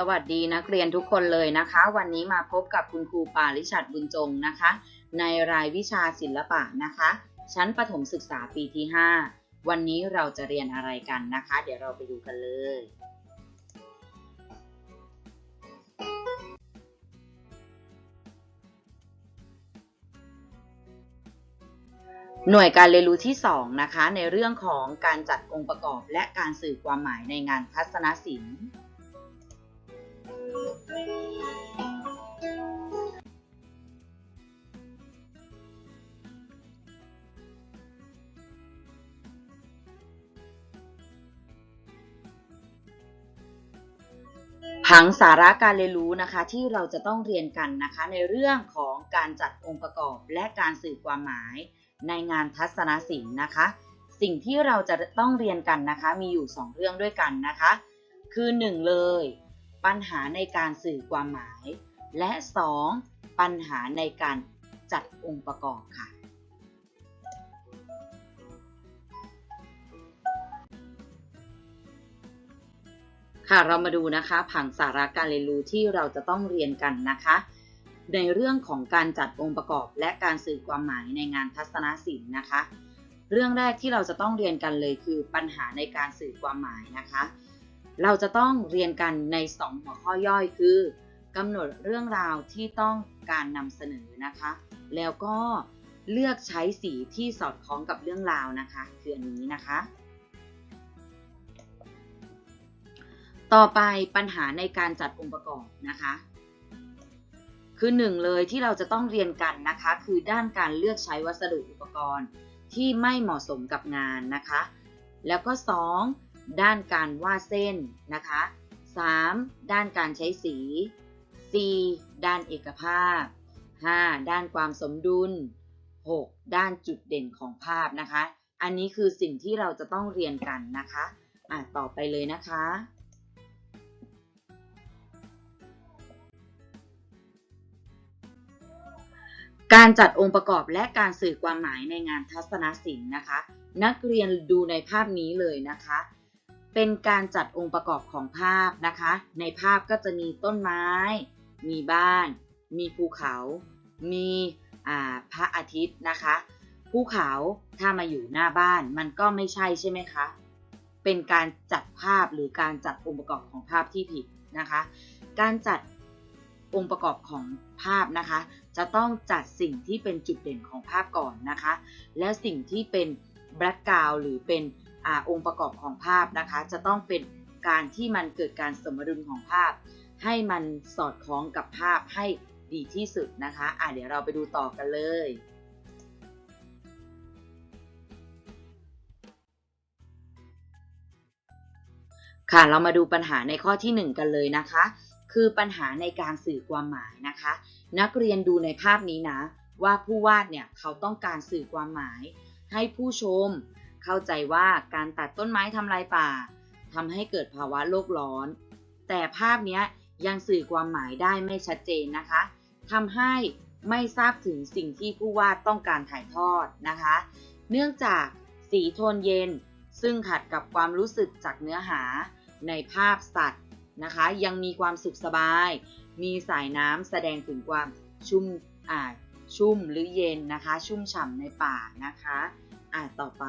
สวัสดีนักเรียนทุกคนเลยนะคะ วันนี้มาพบกับคุณครูปาลิชัดบุญจงนะคะ ในรายวิชาศิลปะนะคะ ชั้นประถมศึกษาปีที่ 5 วันนี้เราจะเรียนอะไรกันนะคะ เดี๋ยวเราไปดูกันเลยหน่วยการเรียนรู้ที่ 2 นะคะ ในเรื่องของการจัดองค์ประกอบและการสื่อความหมายในงานทัศนศิลป์ ผังสาระการเรียนรู้นะคะที่เราจะต้องเรียนกันนะคะ ในเรื่องของการจัดองค์ประกอบและการสื่อความหมายในงานทัศนศิลป์นะคะ สิ่งที่เราจะต้องเรียนกันนะคะ มีอยู่ 2 เรื่องด้วยกันนะคะ คือ 1 เลย ปัญหาในการสื่อความหมาย และ 2 ปัญหาในการจัดองค์ประกอบค่ะ ค่ะเรามาดูนะคะผังสาระการเรียนรู้ที่เราจะต้องเรียนกันนะคะ ในเรื่องของการจัดองค์ประกอบ และการสื่อความหมายในงานทัศนศิลป์นะคะ เรื่องแรกที่เราจะต้องเรียนกันเลยคือปัญหาในการสื่อความหมายนะคะ เราจะต้องเรียนกันใน 2 หัวข้อย่อยคือกำหนดเรื่องราวที่ต้องการนำเสนอนะคะ แล้วก็เลือกใช้สีที่สอดคล้องกับเรื่องราวนะคะ คืออันนี้นะคะ ต่อไปปัญหาในการจัดองค์ประกอบนะคะ คือหนึ่งเลยที่เราจะต้องเรียนกันนะคะ คือด้านการเลือกใช้วัสดุอุปกรณ์ที่ไม่เหมาะสมกับงานนะคะ แล้วก็ 2. ด้านการวาดเส้นนะคะ 3. ด้านการใช้สี 4. ด้านเอกภาพ 5. ด้านความสมดุล 6. ด้านจุดเด่นของภาพนะคะ อันนี้คือสิ่งที่เราจะต้องเรียนกันนะคะ อะต่อไปเลยนะคะ การจัดองค์ประกอบและการสื่อความหมายในงานทัศนศิลป์นะคะ นักเรียนดูในภาพนี้เลยนะคะ เป็นการจัดองค์ประกอบของภาพนะคะ ในภาพก็จะมีต้นไม้ มีบ้าน มีภูเขา มีพระอาทิตย์นะคะ ภูเขาถ้ามาอยู่หน้าบ้านมันก็ไม่ใช่ใช่ไหมคะ เป็นการจัดภาพหรือการจัดองค์ประกอบของภาพที่ผิดนะคะ การจัด องค์ประกอบของภาพนะคะ จะต้องจัดสิ่งที่เป็นจุดเด่นของภาพก่อนนะคะ และสิ่งที่เป็นแบล็กกราวหรือเป็นอองค์ประกอบของภาพนะคะ จะต้องเป็นการที่มันเกิดการสมดุลของภาพ ให้มันสอดคล้องกับภาพให้ดีที่สุดนะคะอะเดี๋ยวเราไปดูต่อกันเลยค่ะ เรามาดูปัญหาในข้อที่ 1 กันเลยนะคะ คือปัญหาในการสื่อความหมายนะคะ นักเรียนดูในภาพนี้นะ ว่าผู้วาดเนี่ยเขาต้องการสื่อความหมาย ให้ผู้ชม เข้าใจว่าการตัดต้นไม้ทำลายป่าทำให้เกิดภาวะโลกร้อน แต่ภาพนี้ยังสื่อความหมายได้ไม่ชัดเจนนะคะทำให้ไม่ทราบถึงสิ่งที่ผู้วาดต้องการถ่ายทอดนะคะ เนื่องจากสีโทนเย็น ซึ่งขัดกับความรู้สึกจากเนื้อหา ในภาพสัตว์ นะคะ ยังมีความสุขสบาย มีสายน้ำแสดงถึงความชุ่มอ่าชุ่มหรือเย็นนะคะ ชุ่มฉ่ำในป่านะคะอ่าต่อไป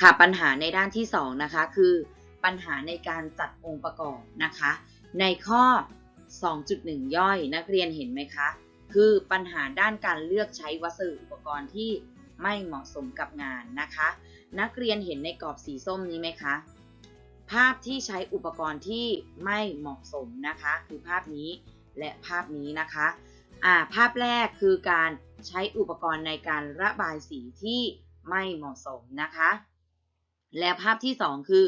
ค่ะปัญหาในด้านที่2นะคะคือปัญหาในการจัดองค์ประกอบนะคะ ในข้อ 2.1 ย่อยนักเรียนเห็นไหมคะ คือปัญหาด้านการเลือกใช้วัสดุอุปกรณ์ที่ ไม่เหมาะสมกับงานนะคะ นักเรียนเห็นในกรอบสีส้มนี้ไหมคะ ภาพที่ใช้อุปกรณ์ที่ไม่เหมาะสมนะคะ คือภาพนี้และภาพนี้นะคะอ่าภาพแรกคือการใช้อุปกรณ์ในการระบายสีที่ไม่เหมาะสมนะคะ และภาพที่ 2 คือ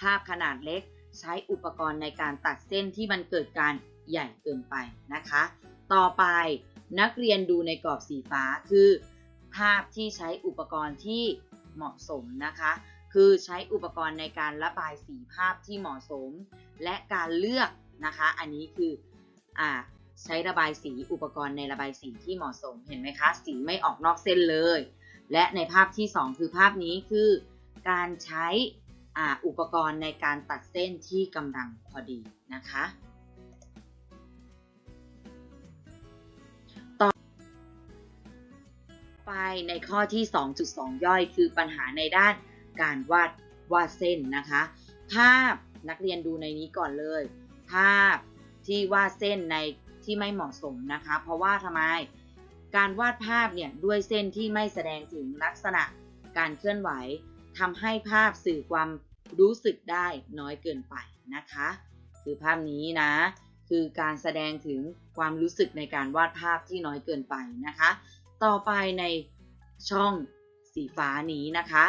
ภาพขนาดเล็กใช้อุปกรณ์ในการตัดเส้นที่มันเกิดการใหญ่เกินไปนะคะ ต่อไปนักเรียนดูในกรอบสีฟ้าคือ ภาพที่ใช้อุปกรณ์ที่เหมาะสมนะคะ คือใช้อุปกรณ์ในการระบายสีภาพที่เหมาะสม และการเลือกนะคะ อันนี้คืออใช้ระบายสีอุปกรณ์ในระบายสีที่เหมาะสมเห็นไหมคะ สีไม่ออกนอกเส้นเลย และในภาพที่ 2 คือภาพนี้คือการใช้อุปกรณ์ในการตัดเส้นที่กำลังพอดีนะคะ ไปในข้อที่ 2.2 ย่อย คือปัญหาในด้านการวาดวาดเส้นนะคะ ภาพนักเรียนดูในนี้ก่อนเลย ภาพที่วาดเส้นในที่ไม่เหมาะสมนะคะ เพราะว่าทำไม การวาดภาพเนี่ยด้วยเส้นที่ไม่แสดงถึงลักษณะการเคลื่อนไหวทำให้ภาพสื่อความรู้สึกได้น้อยเกินไปนะคะ คือภาพนี้นะ คือการแสดงถึงความรู้สึกในการวาดภาพที่น้อยเกินไปนะคะ ต่อไปในช่องสีฟ้านี้นะคะ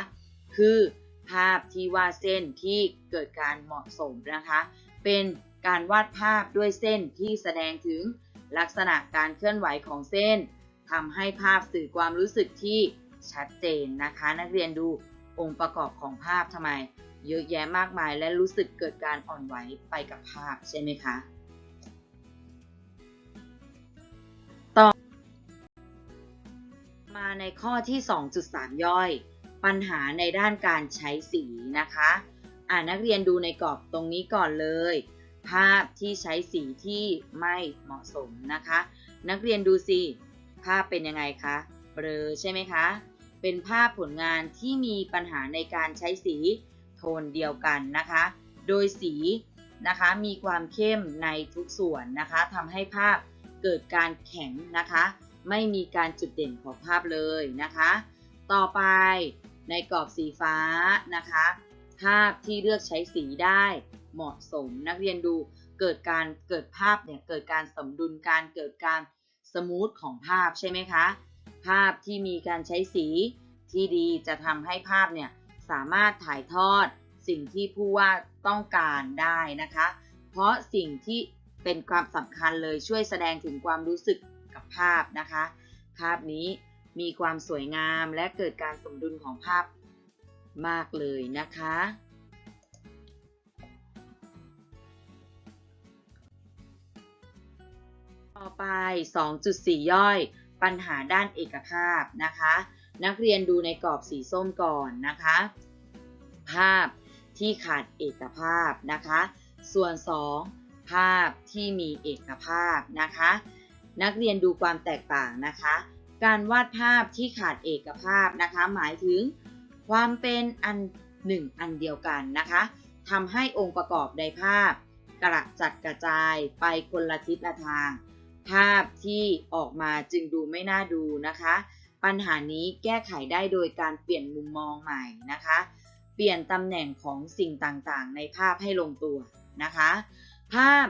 คือภาพที่วาดเส้นที่เกิดการเหมาะสมนะคะ เป็นการวาดภาพด้วยเส้นที่แสดงถึงลักษณะการเคลื่อนไหวของเส้นทำให้ภาพสื่อความรู้สึกที่ชัดเจนนะคะ นักเรียนดูองค์ประกอบของภาพทำไม เยอะแยะมากมายและรู้สึกเกิดการอ่อนไหวไปกับภาพใช่ไหมคะ ในข้อที่ 2.3 ย่อย ปัญหาในด้านการใช้สีนะคะ อ่านักเรียนดูในกรอบตรงนี้ก่อนเลย ภาพที่ใช้สีที่ไม่เหมาะสมนะคะ นักเรียนดูสิ ภาพเป็นยังไงคะเบลอใช่ไหมคะ เป็นภาพผลงานที่มีปัญหาในการใช้สีโทนเดียวกันนะคะ โดยสีนะคะมีความเข้มในทุกส่วนนะคะทำให้ภาพเกิดการแข็งนะคะ ไม่มีการจุดเด่นของภาพเลยนะคะ ต่อไปในกรอบสีฟ้านะคะ ภาพที่เลือกใช้สีได้เหมาะสมนักเรียนดูเกิดการเกิดภาพเนี่ยเกิดการสมดุลการเกิดการสมูทของภาพใช่ไหมคะ ภาพที่มีการใช้สีที่ดีจะทำให้ภาพเนี่ยสามารถถ่ายทอดสิ่งที่ผู้ว่าดต้องการได้นะคะ เพราะสิ่งที่เป็นความสำคัญเลยช่วยแสดงถึงความรู้สึก กับภาพนะคะ ภาพนี้มีความสวยงามและเกิดการสมดุลของภาพมากเลยนะคะ ต่อไป 2.4 ย่อย ปัญหาด้านเอกภาพนะคะ นักเรียนดูในกรอบสีส้มก่อนนะคะ ภาพที่ขาดเอกภาพนะคะ ส่วน 2 ภาพที่มีเอกภาพนะคะ นักเรียนดูความแตกต่างนะคะ การวาดภาพที่ขาดเอกภาพนะคะ หมายถึงความเป็นอันหนึ่งอันเดียวกันนะคะทำให้องค์ประกอบในภาพ กระจัดกระจายไปคนละทิศละทาง ภาพที่ออกมาจึงดูไม่น่าดูนะคะ ปัญหานี้แก้ไขได้โดยการเปลี่ยนมุมมองใหม่นะคะ เปลี่ยนตำแหน่งของสิ่งต่างๆ ในภาพให้ลงตัวนะคะ ภาพ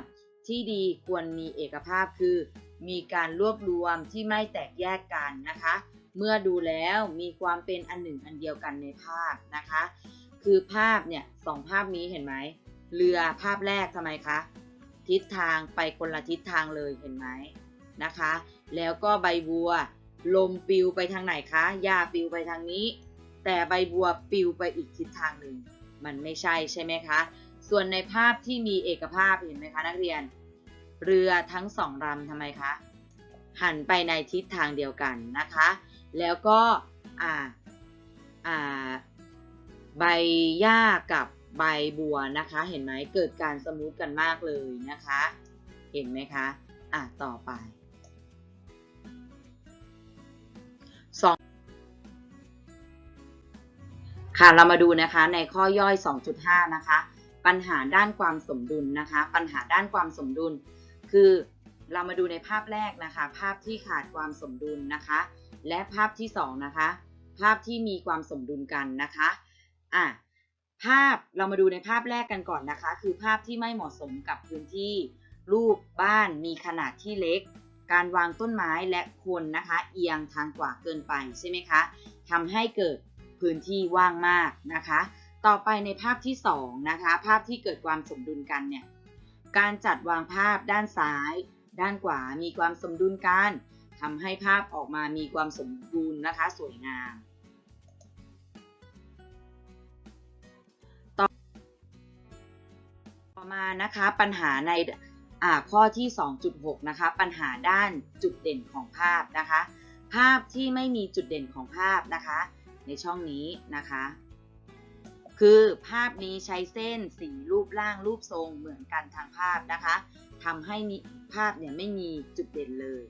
ที่ดีควรมีเอกภาพคือ มีการรวบรวมที่ไม่แตกแยกกันนะคะ เมื่อดูแล้วมีความเป็นอันหนึ่งอันเดียวกันในภาพนะคะ คือภาพเนี่ยสองภาพนี้เห็นไหมเรือภาพแรกทำไมคะทิศทางไปคนละทิศทางเลยเห็นไหมนะคะ แล้วก็ใบบัว ลมปิวไปทางไหนคะหญ้าปิวไปทางนี้ แต่ใบบัวปิวไปอีกทิศทางหนึ่งมันไม่ใช่ใช่ไหมคะ ส่วนในภาพที่มีเอกภาพเห็นไหมคะนักเรียน เรือทั้งสองลำทำไมคะหันไปในทิศทางเดียวกันนะคะ แล้วก็อ่าอ่าใบหญ้ากับใบบัวนะคะ เห็นไหมเกิดการสมูทกันมากเลยนะคะ เห็นไหมคะอะต่อไปสองค่ะเรามาดูนะคะในข้อย่อย 2.5 นะคะ ปัญหาด้านความสมดุลนะคะ ปัญหาด้านความสมดุล คือเรามาดูในภาพแรกนะคะ ภาพที่ขาดความสมดุลนะคะ และภาพที่สองนะคะ ภาพที่มีความสมดุลกันนะคะอะภาพเรามาดูในภาพแรกกันก่อนนะคะ คือภาพที่ไม่เหมาะสมกับพื้นที่ รูปบ้านมีขนาดที่เล็ก การวางต้นไม้และคนนะคะ เอียงทางกว่าเกินไปใช่ไหมคะทำให้เกิดพื้นที่ว่างมากนะคะ ต่อไปในภาพที่สองนะคะ ภาพที่เกิดความสมดุลกันเนี่ย การจัดวางภาพด้านซ้าย ด้านขวามีความสมดุลกันทำให้ภาพออกมามีความสมบูรณ์นะคะ สวยงามต่อมานะคะปัญหาในาข้อที่ 2.6 นะคะ ปัญหาด้านจุดเด่นของภาพนะคะ ภาพที่ไม่มีจุดเด่นของภาพนะคะ ในช่องนี้นะคะ คือภาพนี้ใช้เส้นสีรูปร่างรูปทรงเหมือนกันทางภาพนะคะทำให้ภาพเนี่ยไม่มีจุดเด่นเลย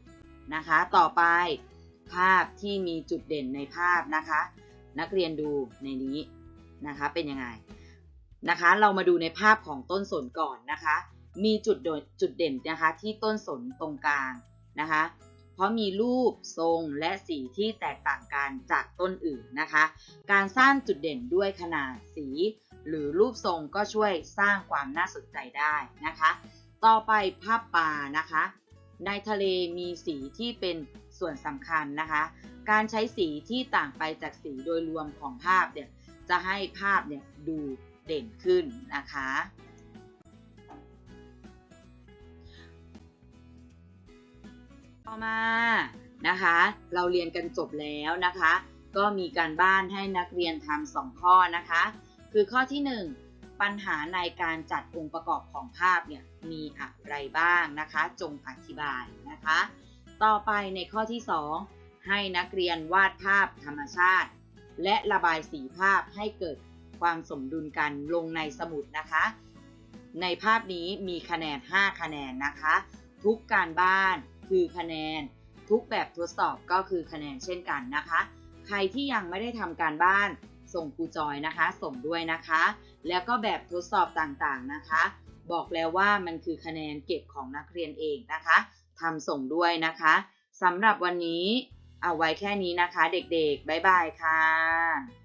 นะคะ ต่อไปภาพที่มีจุดเด่นในภาพนะคะ นักเรียนดูในนี้นะคะเป็นยังไงนะคะ เรามาดูในภาพของต้นสนก่อนนะคะ มีจุดโดดจุดเด่นนะคะที่ต้นสนตรงกลางนะคะ ราะมีรูปทรงและสีที่แตกต่างกันจากต้นอื่นนะคะ การสร้างจุดเด่นด้วยขนาดสี หรือรูปทรงก็ช่วยสร้างความน่าสนใจได้นะคะ ต่อไปภาพปลานะคะ ในทะเลมีสีที่เป็นส่วนสำคัญนะคะ การใช้สีที่ต่างไปจากสีโดยรวมของภาพเนี่ยจะให้ภาพเนี่ยดูเด่นขึ้นนะคะ ต่อมานะคะ เราเรียนกันจบแล้วนะคะ ก็มีการบ้านให้นักเรียนทำสองข้อนะคะ คือข้อที่ 1 ปัญหาในการจัดองค์ประกอบของภาพเนี่ยมีอะไรบ้างนะคะ จงอธิบายนะคะ ต่อไปในข้อที่ 2 ให้นักเรียนวาดภาพธรรมชาติ และระบายสีภาพให้เกิดความสมดุลกันลงในสมุดนะคะ ในภาพนี้มีคะแนน 5 คะแนนนะคะ ทุกการบ้าน คือคะแนน ทุกแบบทดสอบก็คือคะแนนเช่นกันนะคะ ใครที่ยังไม่ได้ทำการบ้านส่งครูจอยนะคะ ส่งด้วยนะคะ แล้วก็แบบทดสอบต่างๆนะคะ บอกแล้วว่ามันคือคะแนนเก็บของนักเรียนเองนะคะทำส่งด้วยนะคะสำหรับวันนี้เอาไว้แค่นี้นะคะ เด็กๆบ๊ายบายค่ะ